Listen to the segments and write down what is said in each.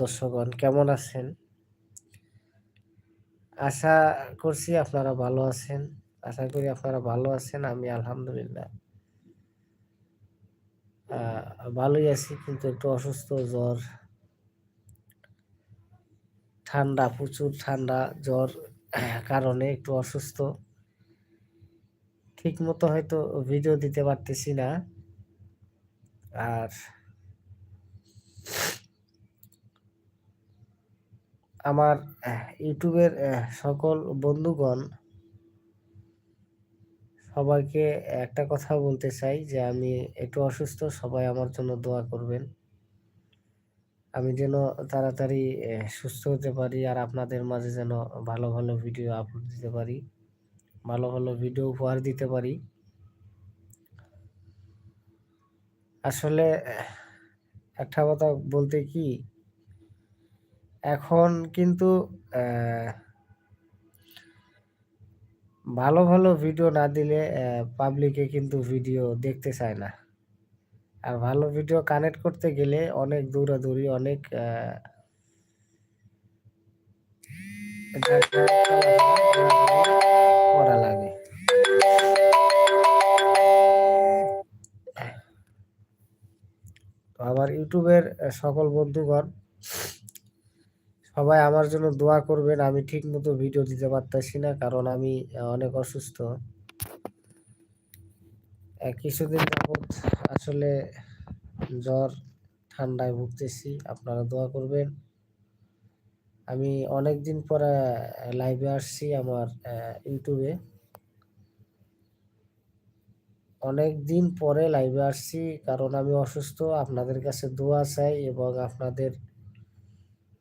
দর্শকগণ, কেমন আছেন? আশা করছি আপনারা ভালো আছেন। আশা করি আপনারা ভালো আছেন, আমি আলহামদুলিল্লাহ। ভালোই আছি, কিন্তু একটু অসুস্থ, জ্বর। ঠান্ডা, প্রচুর ঠান্ডা, জ্বর কারণে একটু অসুস্থ। ঠিক মতো হয়তো ভিডিও দিতে পারতেছি না। আর আমার ইউটিউবের সকল বন্ধুগণ সবাইকে একটা কথা বলতে চাই যে আমি একটু অসুস্থ, সবাই আমার জন্য দোয়া করবেন। আমি যেন তাড়াতাড়ি সুস্থ হতে পারি আর আপনাদের মাঝে যেন ভালো ভালো ভিডিও আপলোড দিতে পারি, ভালো ভালো ভিডিও উপহার দিতে পারি। আসলে একটা কথা বলতে কি এখন কিন্তু ভালো ভালো ভিডিও না দিলে পাবলিকে কিন্তু ভিডিও দেখতে চায় না। আর ভালো ভিডিও কানেক্ট করতে গেলে অনেক দৌড়াদৌড়ি, অনেক করা লাগে। আমার ইউটিউবের সকল বন্ধুগণ সবাই আমার জন্য দোয়া করবেন, আমি ঠিক মতো ভিডিও দিতে পারতেছি না, কারণ আমি অনেক অসুস্থ। কিছুদিন যাবৎ আসলে জ্বর ঠান্ডায় ভুগতেছি, আপনারা দোয়া করবেন। আমি অনেক দিন পরে লাইভে আসছি আমার ইউটিউবে অনেক দিন পরে লাইভে আসছি, কারণ আমি অসুস্থ, আপনাদের কাছে দোয়া চাই এবং আপনাদের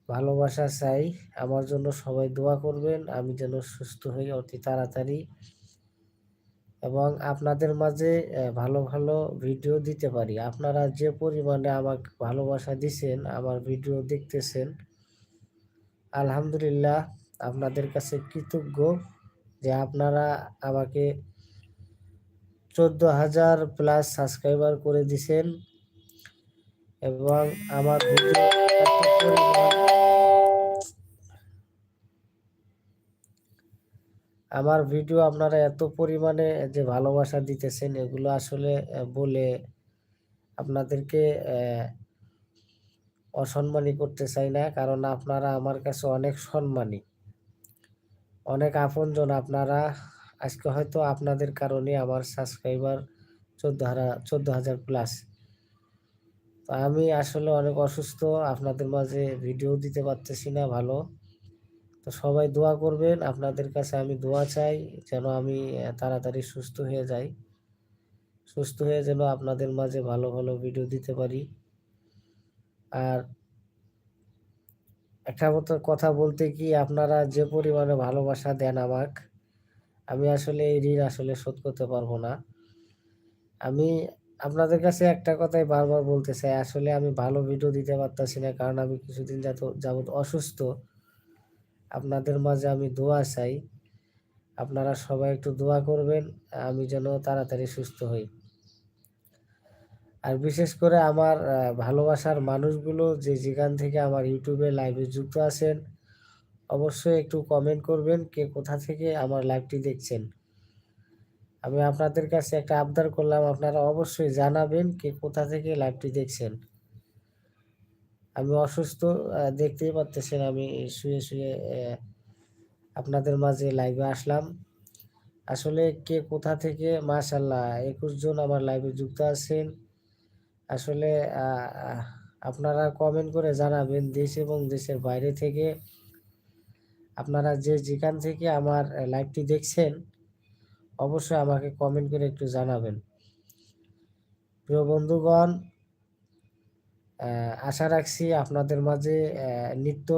ভালোবাসা চাই। আমার জন্য সবাই দোয়া করবেন। আমি যেন সুস্থ হই অতি তাড়াতাড়ি। এবং আপনাদের মাঝে ভালো ভালো ভিডিও দিতে পারি। আপনারা যে পরিমাণে আমাকে ভালোবাসা দিছেন, আমার ভিডিও দেখতেছেন, আলহামদুলিল্লাহ আপনাদের কাছে কৃতজ্ঞ যে আপনারা আমাকে চোদ্দ হাজার প্লাস সাবস্ক্রাইবার করে দিছেন। এবং আমার ভিডিও আমার ভিডিও আপনারা এত পরিমাণে যে ভালোবাসা দিতেছেন, এগুলো আসলে বলে আপনাদেরকে অসম্মানী করতে চাই না। কারণ আপনারা আমার কাছে অনেক সম্মানী, অনেক আপনজন আপনারা। আজকে হয়তো আপনাদের কারণে আমার সাবস্ক্রাইবার চোদ্দ হাজার চোদ্দ হাজার প্লাস তো আমি আসলে অনেক অসুস্থ, আপনাদের মাঝে ভিডিও দিতে পারতেছি না ভালো। তো সবাই দোয়া করবেন, আপনাদের কাছে আমি দোয়া চাই যেন আমি তাড়াতাড়ি সুস্থ হয়ে যাই। সুস্থ হয়ে যেন আপনাদের মাঝে ভালো ভালো ভিডিও দিতে পারি। আর একটা মতো কথা বলতে কি, আপনারা যে পরিমাণে ভালোবাসা দেন আমাক, আমি আসলে এই ঋণ আসলে শোধ করতে পারব না। আমি আপনাদের কাছে একটা কথাই বারবার বলতে চাই, আসলে আমি ভালো ভিডিও দিতে পারতাছি না, কারণ আমি কিছুদিন যাবত অসুস্থ। আপনাদের মাঝে আমি দোয়া চাই। আপনারা সবাই একটু দোয়া করবেন, আমি যেন তাড়াতাড়ি সুস্থ হই। আর বিশেষ করে আমার ভালোবাসার মানুষগুলো যে যেখান থেকে আমার ইউটিউবে লাইভে যুক্ত আছেন, অবশ্যই একটু কমেন্ট করবেন, কে কোথা থেকে আমার লাইভটি দেখছেন। আমি আপনাদের কাছে একটা আবদার করলাম, আপনারা অবশ্যই জানাবেন কে কোথা থেকে লাইভটি দেখছেন। আমি অসুস্থ দেখতেই পারতেছেন আমি শুয়ে শুয়ে আপনাদের মাঝে লাইভে আসলাম। আসলে কে কোথা থেকে? মাশাল্লাহ একুশ জন আমার লাইভে যুক্ত আছেন। আসলে আপনারা কমেন্ট করে জানাবেন দেশ এবং দেশের বাইরে থেকে। আপনারা যে যেখান থেকে আমার লাইভটি দেখছেন, অবশ্যই আমাকে কমেন্ট করে একটু জানাবেন। প্রিয় বন্ধুগণ আশা রাখছি আপনাদের মাঝে নিত্য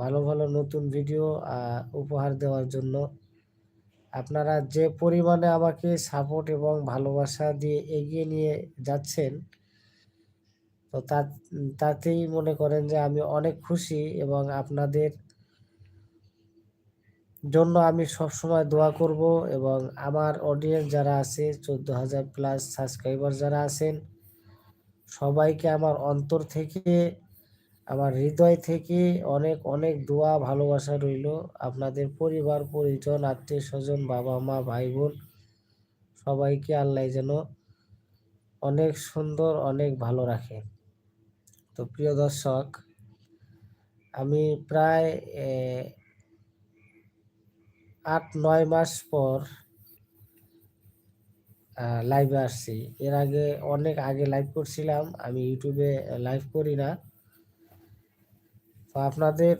ভালো ভালো নতুন ভিডিও উপহার দেওয়ার জন্য। আপনারা যে পরিমাণে আমাকে সাপোর্ট এবং ভালোবাসা দিয়ে এগিয়ে নিয়ে যাচ্ছেন, তো তা, তাতেই মনে করেন যে আমি অনেক খুশি এবং আপনাদের জন্য আমি সবসময় দোয়া করব এবং আমার অডিয়েন্স যারা আছে, চোদ্দ হাজার প্লাস সাবস্ক্রাইবার যারা আছেন সবাইকে আমার অন্তর থেকে, আমার হৃদয় থেকে অনেক অনেক দোয়া, ভালোবাসা রইল। আপনাদের পরিবার, পরিজন, আত্মীয় স্বজন, বাবা মা, ভাই বোন, সবাইকে আল্লাহ যেন অনেক সুন্দর, অনেক ভালো রাখে। তো প্রিয় দর্শক, আমি প্রায় আট, নয় মাস পর লাইভে আসছি। এর আগে অনেক আগে লাইভ করছিলাম, আমি ইউটিউবে লাইভ করি না। তো আপনাদের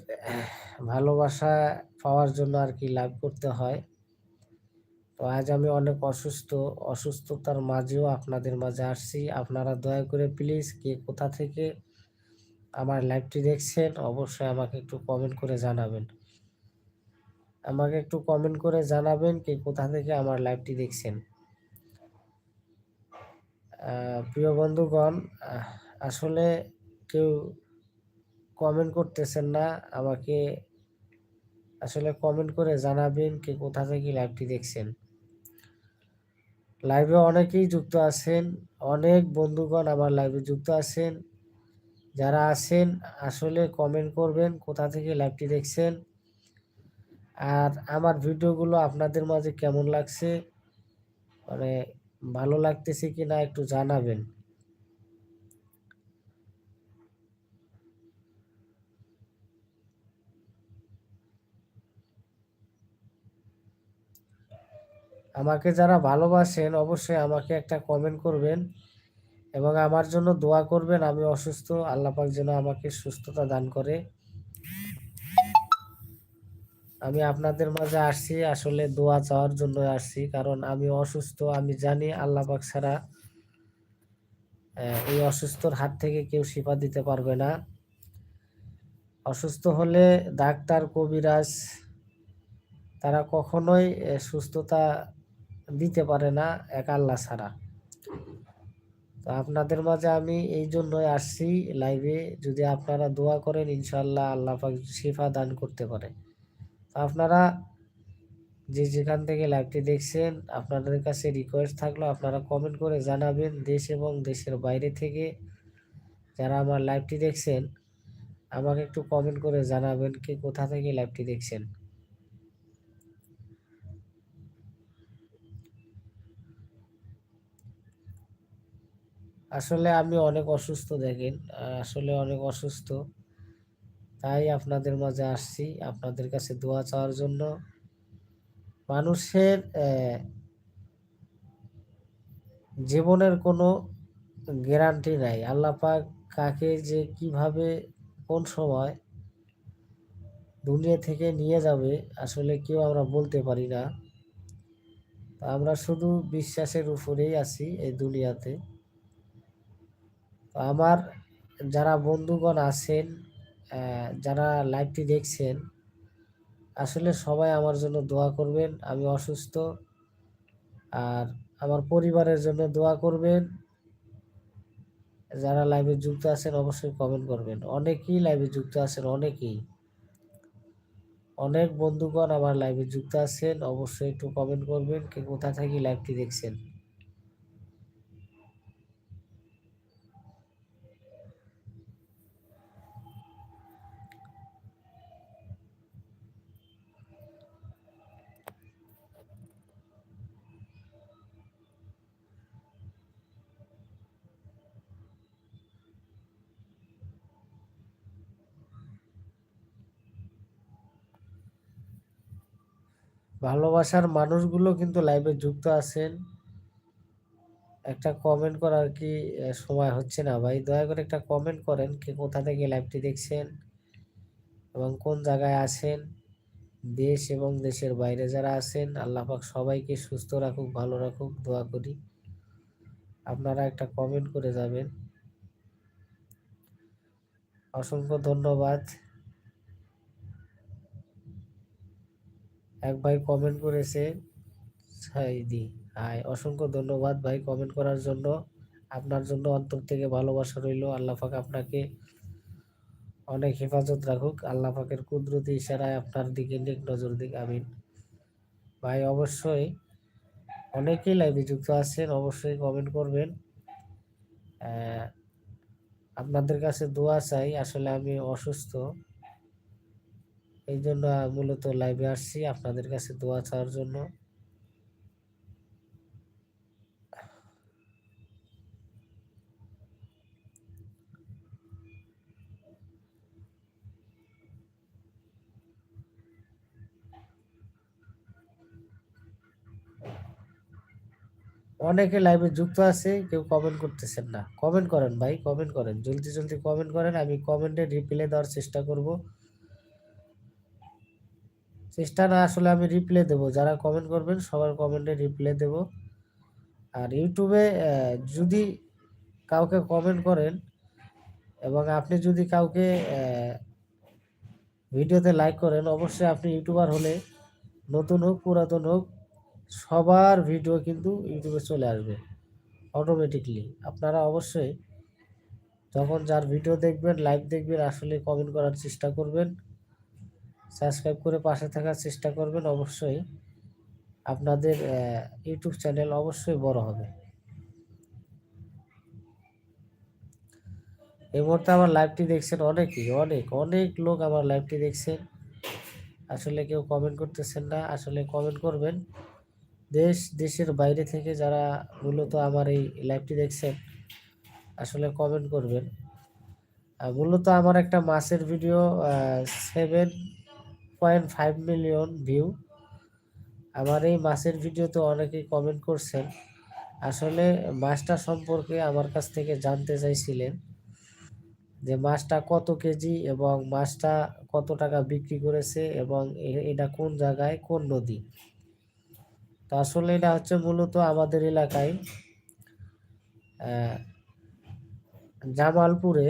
ভালোবাসা পাওয়ার জন্য আর কি লাইভ করতে হয়। তো আজ আমি অনেক অসুস্থ, অসুস্থতার মাঝেও আপনাদের মাঝে আসছি। আপনারা দয়া করে প্লিজ কে কোথা থেকে আমার লাইভটি দেখছেন, অবশ্যই আমাকে একটু কমেন্ট করে জানাবেন। আমাকে একটু কমেন্ট করে জানাবেন কে কোথা থেকে আমার লাইভটি দেখছেন। প্রিয় বন্ধুগণ আসলে কেউ কমেন্ট করতেছেন না, আমাকে আসলে কমেন্ট করে জানাবেন কে কোথা থেকে লাইভটি দেখছেন। লাইভে অনেকেই যুক্ত আছেন, অনেক বন্ধুগণ আমার লাইভে যুক্ত আছেন। যারা আছেন, আসলে কমেন্ট করবেন কোথা থেকে লাইভটি দেখছেন। আর আমার ভিডিওগুলো আপনাদের মাঝে কেমন লাগছে? মানে ভালো লাগতেছে কি না একটু জানাবেন। আমাকে যারা ভালোবাসেন অবশ্যই আমাকে একটা কমেন্ট করবেন এবং আমার জন্য দোয়া করবেন। আমি অসুস্থ, আল্লাপাক যেন আমাকে সুস্থতা দান করে। আমি আপনাদের মাঝে আসছি, আসলে দোয়া চাওয়ার জন্য আসছি। কারণ আমি অসুস্থ, আমি জানি আল্লাপাক ছাড়া এই অসুস্থর হাত থেকে কেউ শিফা দিতে পারবে না। অসুস্থ হলে ডাক্তার, কবিরাজ, তারা কখনোই সুস্থতা দিতে পারে না এক আল্লাহ ছাড়া। তো আপনাদের মাঝে আমি এই জন্যই আসছি লাইভে যদি আপনারা দোয়া করেন ইনশাল্লাহ আল্লাহ পাক শিফা দান করতে পারে। আপনারা যে যেখান থেকে লাইভটি দেখছেন, আপনাদের কাছে রিকোয়েস্ট থাকল, আপনারা কমেন্ট করে জানাবেন দেশ এবং দেশের বাইরে থেকে যারা আমার লাইভটি দেখছেন, আমাকে একটু কমেন্ট করে জানাবেন কি কোথা থেকে লাইভটি দেখছেন। আসলে আমি অনেক অসুস্থ দেখেন, আসলে অনেক অসুস্থ। তাই আপনাদের মাঝে আসছি আপনাদের কাছে দোয়া চাওয়ার জন্য। মানুষের জীবনের কোনো গ্যারান্টি নাই। আল্লাপাক কাকে যে কীভাবে কোন সময় দুনিয়া থেকে নিয়ে যাবে আসলে কেউ আমরা বলতে পারি না। আমরা শুধু বিশ্বাসের উপরেই আছি এই দুনিয়াতে। আমার যারা বন্ধুগণ আছেন যারা লাইভটি দেখছেন, আসলে সবাই আমার জন্য দোয়া করবেন, আমি অসুস্থ। আর আমার পরিবারের জন্য দোয়া করবেন। যারা লাইভে যুক্ত আছেন, অবশ্যই কমেন্ট করবেন। অনেকেই লাইভে যুক্ত আছেন, অনেকেই। অনেক বন্ধুগণ আমার লাইভে যুক্ত আছেন, অবশ্যই একটু কমেন্ট করবেন, কে কোথা থেকে লাইভটি দেখছেন। ভালোবাসার মানুষগুলো কিন্তু লাইভে যুক্ত আছেন। একটা কমেন্ট করার কি সময় হচ্ছে না ভাই। দয়া করে একটা কমেন্ট করেন কে কোথা থেকে লাইভটি দেখছেন এবং কোন জায়গায় আছেন। দেশ এবং দেশের বাইরে যারা আছেন আল্লাপাক সবাইকে সুস্থ রাখুক, ভালো রাখুক, দোয়া করি। আপনারা একটা কমেন্ট করে যাবেন। অসংখ্য ধন্যবাদ। এক ভাই কমেন্ট করেছে সাইদি হাই। অসংখ্য ধন্যবাদ ভাই কমেন্ট করার জন্য। আপনার জন্য অন্তর থেকে ভালোবাসা রইল। আল্লাহ পাক আপনাকে অনেক হেফাজত রাখুক। আল্লাহ পাকের কুদরতি ইশারায় আপনার দিকে নেক নজর দিক। আমিন। ভাই, অবশ্যই অনেকেই লাইভে যুক্ত আছেন, অবশ্যই কমেন্ট করবেন। আপনাদের কাছে দোয়া চাই। আসলে আমি অসুস্থ। এই জন্য মূলত লাইভে আসছি। আপনাদের কাছে দোয়া চাওয়ার জন্য। অনেকে লাইভে যুক্ত আছে, কেউ কমেন্ট করতেছেন না। কমেন্ট করেন ভাই কমেন্ট করেন। জলদি জলদি কমেন্ট করেন, আমি কমেন্টে রিপ্লাই দেওয়ার চেষ্টা করব। চেষ্টা না আসলে আমি রিপ্লে দেব। যারা কমেন্ট করবেন, সবার কমেন্টে রিপ্লে দেব। আর ইউটিউবে যদি কাউকে কমেন্ট করেন এবং আপনি যদি কাউকে ভিডিওতে লাইক করেন, অবশ্যই আপনি ইউটিউবার হলে নতুন হোক, পুরাতন হোক, সবার ভিডিও কিন্তু ইউটিউবে চলে আসবে অটোমেটিকলি আপনারা অবশ্যই যখন যার ভিডিও দেখবেন লাইভ দেখবেন, আসলে কমেন্ট করার চেষ্টা করবেন। সাবস্ক্রাইব করে পাশে থাকার চেষ্টা করবেন। অবশ্যই আপনাদের ইউটিউব চ্যানেল অবশ্যই বড় হবে। এই মুহূর্তে আমার লাইভটি দেখছেন অনেকেই, অনেক অনেক লোক আমার লাইভটি দেখছেন। আসলে কেউ কমেন্ট করতেছেন না, আসলে কমেন্ট করবেন। দেশ, দেশের বাইরে থেকে যারা মূলত আমার এই লাইভটি দেখছেন, আসলে কমেন্ট করবেন। মূলত আমার একটা মাসের video seven point five million view. আমার এই মাসের ভিডিওতে অনেকেই কমেন্ট করছেন, আসলে মাছটা সম্পর্কে আমার কাছ থেকে জানতে চাইছিলেন যে মাছটা কত কেজি এবং মাছটা কত টাকা বিক্রি করেছে এবং এটা কোন জায়গায়, কোন নদী। তো আসলে এটা হচ্ছে মূলত আমাদের এলাকায় জামালপুরে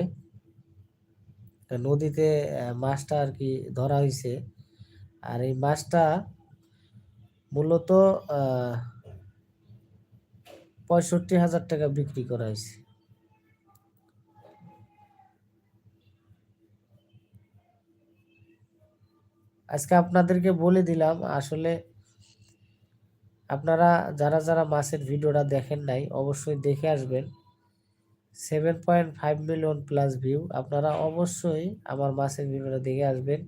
নদীতে মাছটা আর কি ধরা হয়েছে আর এই মাছটা মূলত পঁয়ষট্টি হাজার টাকা বিক্রি করা হয়েছে। আজকে আপনাদেরকে বলে দিলাম, আসলে আপনারা যারা যারা মাছের ভিডিওটা দেখেন নাই, অবশ্যই দেখে আসবেন। Seven point five million plus view, আপনারা অবশ্যই আমার মাছের ভিডিওটা দেখে আসবেন।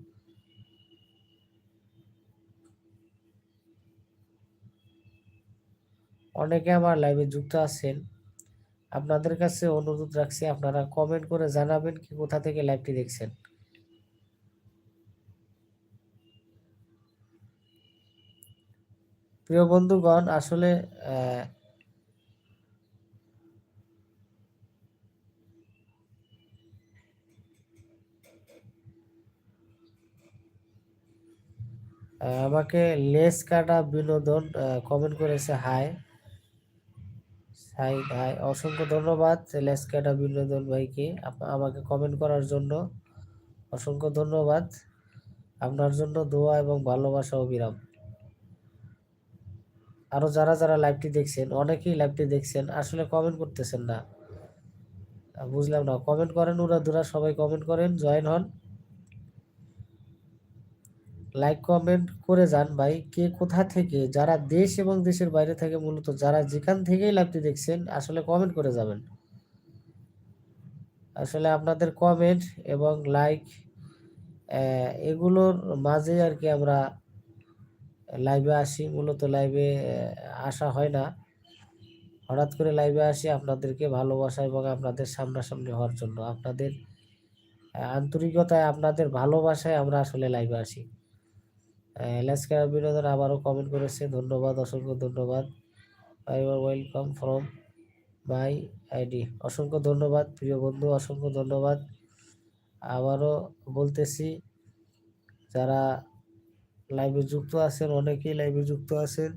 অনেকে আমার লাইভে যুক্ত আছেন। আপনাদের কাছে অনুরোধ রাখছি, আপনারা কমেন্ট করে জানাবেন কি কোথা থেকে লাইভটি দেখছেন। প্রিয় বন্ধুগণ, আসলে আমাকে লেস কাটা বিনোদন কমেন্ট করেছে হাই হাই ভাই, অসংখ্য ধন্যবাদ লেস কাটা বিনোদন ভাইকে আমাকে কমেন্ট করার জন্য। অসংখ্য ধন্যবাদ। আপনার জন্য দোয়া এবং ভালোবাসা অবিরাম। আরও যারা যারা লাইভটি দেখছেন, অনেকেই লাইভটি দেখছেন, আসলে কমেন্ট করতেছেন না। বুঝলাম না কমেন্ট করেন উরা দুরা সবাই কমেন্ট করেন, জয়েন হন। লাইক কমেন্ট করে যান ভাই, কে কোথা থেকে, যারা দেশ এবং দেশের বাইরে থেকে মূলত, যারা যেখান থেকেই লাইভটি দেখছেন, আসলে কমেন্ট করে যাবেন। আসলে আপনাদের কমেন্ট এবং লাইক এগুলোর মাঝে আর কি আমরা লাইভে আসি। মূলত লাইভে আসা হয় না। হঠাৎ করে লাইভে আসি আপনাদেরকে ভালোবাসা এবং আপনাদের সামনাসামনি হওয়ার জন্য। আপনাদের আন্তরিকতায়, আপনাদের ভালোবাসায় আমরা আসলে লাইভে আসি। লেসকার বিনোদন আবারও কমেন্ট করেছে। ধন্যবাদ, অসংখ্য ধন্যবাদ। I welcome from my ID অসংখ্য ধন্যবাদ, প্রিয় বন্ধু, অসংখ্য ধন্যবাদ। আবারও বলতেছি, যারা লাইভে যুক্ত আছেন, অনেকেই লাইভে যুক্ত আছেন,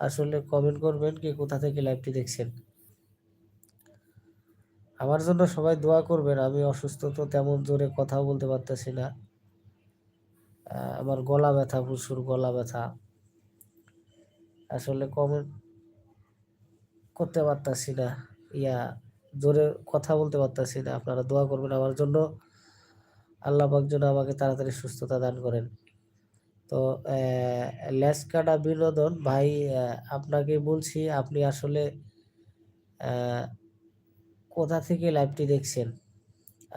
আসলে কমেন্ট করবেন কি কোথা থেকে লাইভটি দেখছেন। আমার জন্য সবাই দোয়া করবেন, আমি অসুস্থ তো তেমন জোরে কথাও বলতে পারতেছি না। আমার গলা ব্যথা প্রচুর গলা ব্যথা। আসলে কমেন্ট করতে পারতাছি না। ইয়া, জোরে কথা বলতে পারতাছি না। আপনারা দোয়া করবেন আমার জন্য। আল্লাহ যেন আমাকে তাড়াতাড়ি সুস্থতা দান করেন। তো লেস কাটা বিনোদন, ভাই আপনাকে বলছি, আপনি আসলে কোথা থেকে লাইভটি দেখছেন?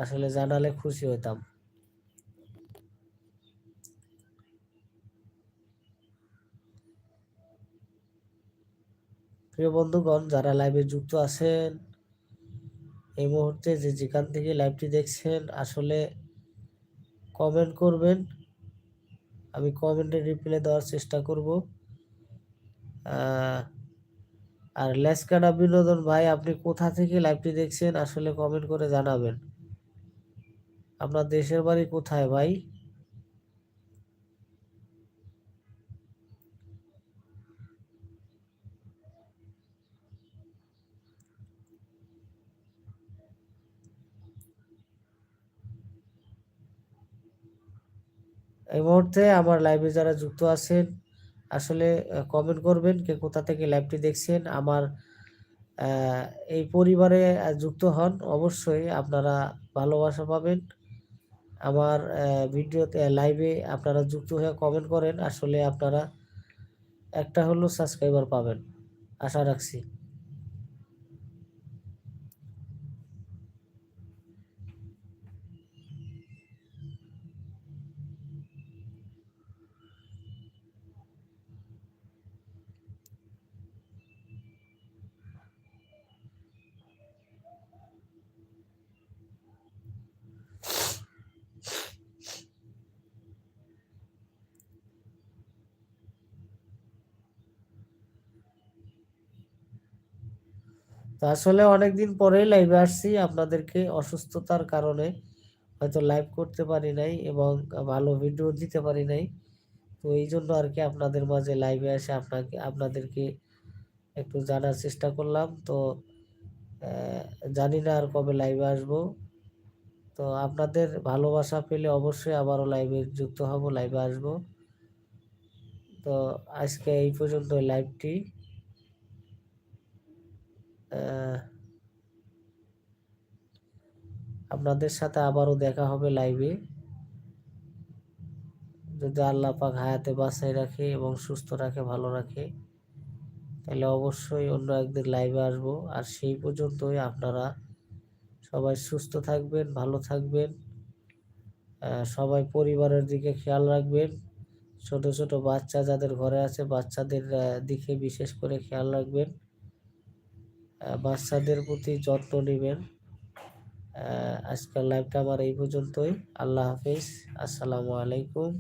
আসলে জানালে খুশি হতাম প্রিয় বন্ধুগণ, যারা লাইভে যুক্ত আছেন, এই মুহূর্তে যে যেখান থেকে লাইভটি দেখছেন, আসলে কমেন্ট করবেন। আমি কমেন্টে রিপ্লাই দেওয়ার চেষ্টা করব। আর লেসকানা বিনোদন ভাই, আপনি কোথা থেকে লাইভটি দেখছেন, আসলে কমেন্ট করে জানাবেন। আপনার দেশের বাড়ি কোথায় ভাই? এই মুহূর্তে আমার লাইভে যারা যুক্ত আছেন, আসলে কমেন্ট করবেন কে কোথা থেকে লাইভটি দেখছেন। আমার এই পরিবারে যুক্ত হন, অবশ্যই আপনারা ভালোবাসা পাবেন। আমার ভিডিওতে লাইভে আপনারা যুক্ত হয়ে কমেন্ট করেন। আসলে আপনারা একটা হলো সাবস্ক্রাইবার পাবেন। আশা রাখছি। তো আসলে অনেকদিন পরেই লাইভে আসছি। আপনাদেরকে অসুস্থতার কারণে হয়তো লাইভ করতে পারি নাই এবং ভালো ভিডিও দিতে পারি নাই। তো এই জন্য আর কি আপনাদের মাঝে লাইভে এসে আপনাকে, আপনাদেরকে একটু জানার চেষ্টা করলাম। তো জানি না আর কবে লাইভে আসব। তো আপনাদের ভালোবাসা পেলে অবশ্যই আবারও লাইভে যুক্ত হব লাইভে আসব। তো আজকে এই পর্যন্ত লাইভটি আপনাদের সাথে আবারও দেখা হবে লাইভে যদি আল্লাহ পাক হায়াতে বাঁচাই রাখে এবং সুস্থ রাখে, ভালো রাখে, তাহলে অবশ্যই অন্য একদিন লাইভে আসব। আর সেই পর্যন্তই আপনারা সবাই সুস্থ থাকবেন, ভালো থাকবেন সবাই পরিবারের দিকে খেয়াল রাখবেন। ছোট ছোট বাচ্চা যাদের ঘরে আছে, বাচ্চাদের দিকে বিশেষ করে খেয়াল রাখবেন। বাচ্চাদের প্রতি যত্ন নেবেন। আজকাল লাইভটা আমার এই পর্যন্তই। আল্লাহ হাফিজ। আসসালামু আলাইকুম।